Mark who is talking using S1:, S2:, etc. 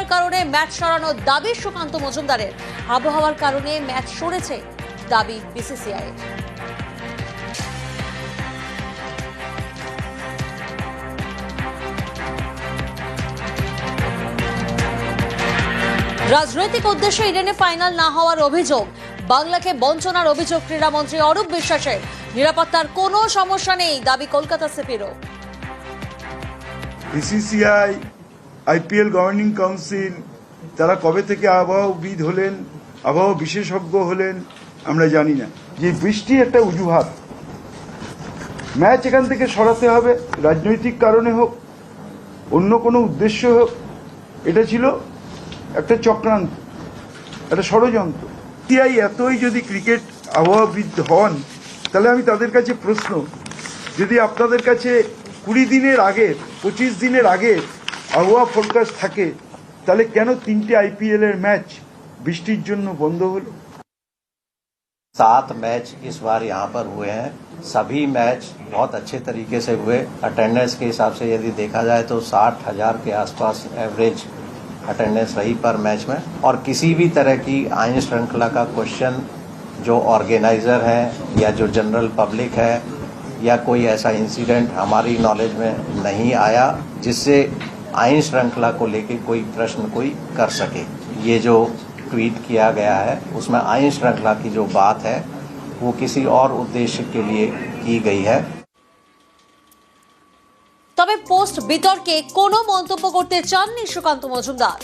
S1: আবহাওয়ার কারণে ম্যাচ সরানোর দাবি সুকান্ত মজুমদারের। আবহাওয়ার কারণে ম্যাচ সরেছে দাবি বিসিসিআই রাজনৈতিক উদ্দেশ্যে ইডেনে ফাইনাল না হওয়ার অভিযোগ, বাংলাকে বঞ্চনার অভিযোগ ক্রীড়ামন্ত্রী অরূপ বিশ্বাসের। নিরাপত্তার কোনো সমস্যা নেই, দাবি কলকাতা সিপিরও।
S2: বিসিসিআই আইপিএল গভর্নিং কাউন্সিল, তারা কবে থেকে আবহাওয়াবিদ হলেন, আবহাওয়া বিশেষজ্ঞ হলেন, আমরা জানি না। যে বৃষ্টি একটা অজুহাত। ম্যাচ এখান থেকে সরাতে হবে, রাজনৈতিক কারণে হোক, অন্য কোনো উদ্দেশ্য হোক, এটা ছিল একটা চক্রান্ত, একটা ষড়যন্ত্র। সিআই এতই যদি ক্রিকেট আবহাওয়াবিদ হন, তাহলে আমি তাদের কাছে প্রশ্ন, যদি আপনাদের কাছে কুড়ি দিনের আগে, পঁচিশ দিনের আগে আবহাওয়া ফোরকাস্ট থাকে তাহলে কেন তিনটে আইপিএল এর ম্যাচ বৃষ্টির জন্য বন্ধ হলো
S3: सात मैच इस बार यहाँ पर हुए हैं सभी मैच बहुत अच्छे तरीके से हुए अटेंडेंस के हिसाब से यदि देखा जाए तो साठ हजार के आसपास एवरेज अटेंडेंस रही पर मैच में और किसी भी तरह की आइन श्रृंखला का क्वेश्चन जो ऑर्गेनाइजर है या जो जनरल पब्लिक है या कोई ऐसा इंसिडेंट हमारी नॉलेज में नहीं आया जिससे आइन श्रृंखला को लेके कोई प्रश्न कोई कर सके ये जो ट्वीट किया गया है उसमें आइन श्रृंखला की जो बात है वो किसी और उद्देश्य के लिए की गई है
S1: তবে পোস্ট বিতর্কে কোনো মন্তব্য করতে চাননি সুকান্ত মজুমদার